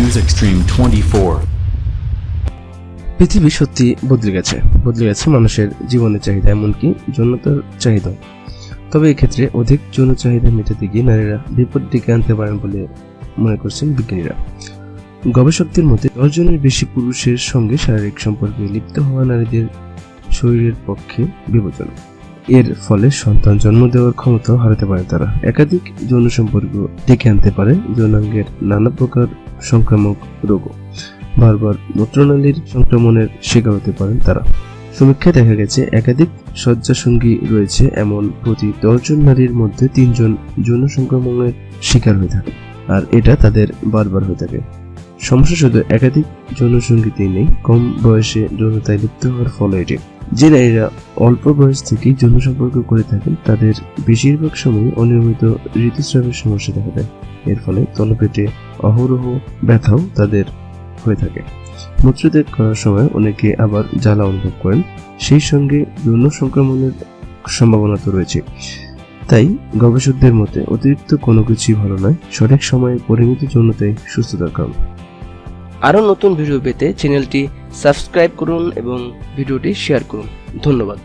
Trans Extreme 24. পৃথিবী সত্যি বদলে গেছে। বদলে গেছে মানুষের জীবনের চাহিদা, এমনকি যৌনতার চাহিদা তবে এক্ষেত্রে অধিক যৌন চাহিদা মেটাতে গিয়ে নারীরা বিপদ ডেকে আনতে পারেন বলে মনে করছেন বিজ্ঞানীরা। গবেষকদের মতে দশজনের বেশি পুরুষের সঙ্গে শারীরিক সম্পর্কে লিপ্ত হওয়া নারীদের শরীরের পক্ষে বিবেচন এর ফলে সন্তান জন্ম দেওয়ার ক্ষমতাও হারাতে পারে তারা। একাধিক যৌন সম্পর্ক ডেকে আনতে পারে। যৌনাঙ্গের নানা প্রকার সংক্রামক রোগও বারবার মূত্রনালীর সংক্রমণের শিকার হতে পারেন তারা। সমীক্ষায় দেখা গেছে, একাধিক শয্যাসঙ্গী রয়েছে, এমন প্রতি দশজন নারীর মধ্যে তিনজন যৌন সংক্রমণের শিকার হয়ে থাকে, আর এটা তাদের বারবার হয়ে থাকে। সমস্যা শুধু একাধিক যৌন সঙ্গীতেই নেই, কম বয়সে যৌনতায় লিপ্ত হওয়ার ফলে এটি। যে নারীরা অল্প বয়স থেকেই যৌন সম্পর্ক করে থাকেন, তাদের বেশিরভাগ সময় অনিয়মিত ঋতুস্রাবের সমস্যা দেখা দেয়। এর ফলে তলপেটে অহরহ ব্যথাও তাদের হয়ে থাকে। মূত্রত্যাগ করার সময় অনেকে আবার জ্বালা অনুভব করেন। সেই সঙ্গে যৌন সংক্রমণের সম্ভাবনা তো রয়েছে। তাই গবেষকদের মতে অতিরিক্ত কোনো কিছুই ভালো নয়। সঠিক সময়ে পরিমিত যৌনতাই সুস্থতার কারণ আরও নতুন ভিডিও পেতে চ্যানেলটি সাবস্ক্রাইব করুন এবং ভিডিওটি শেয়ার করুন। ধন্যবাদ।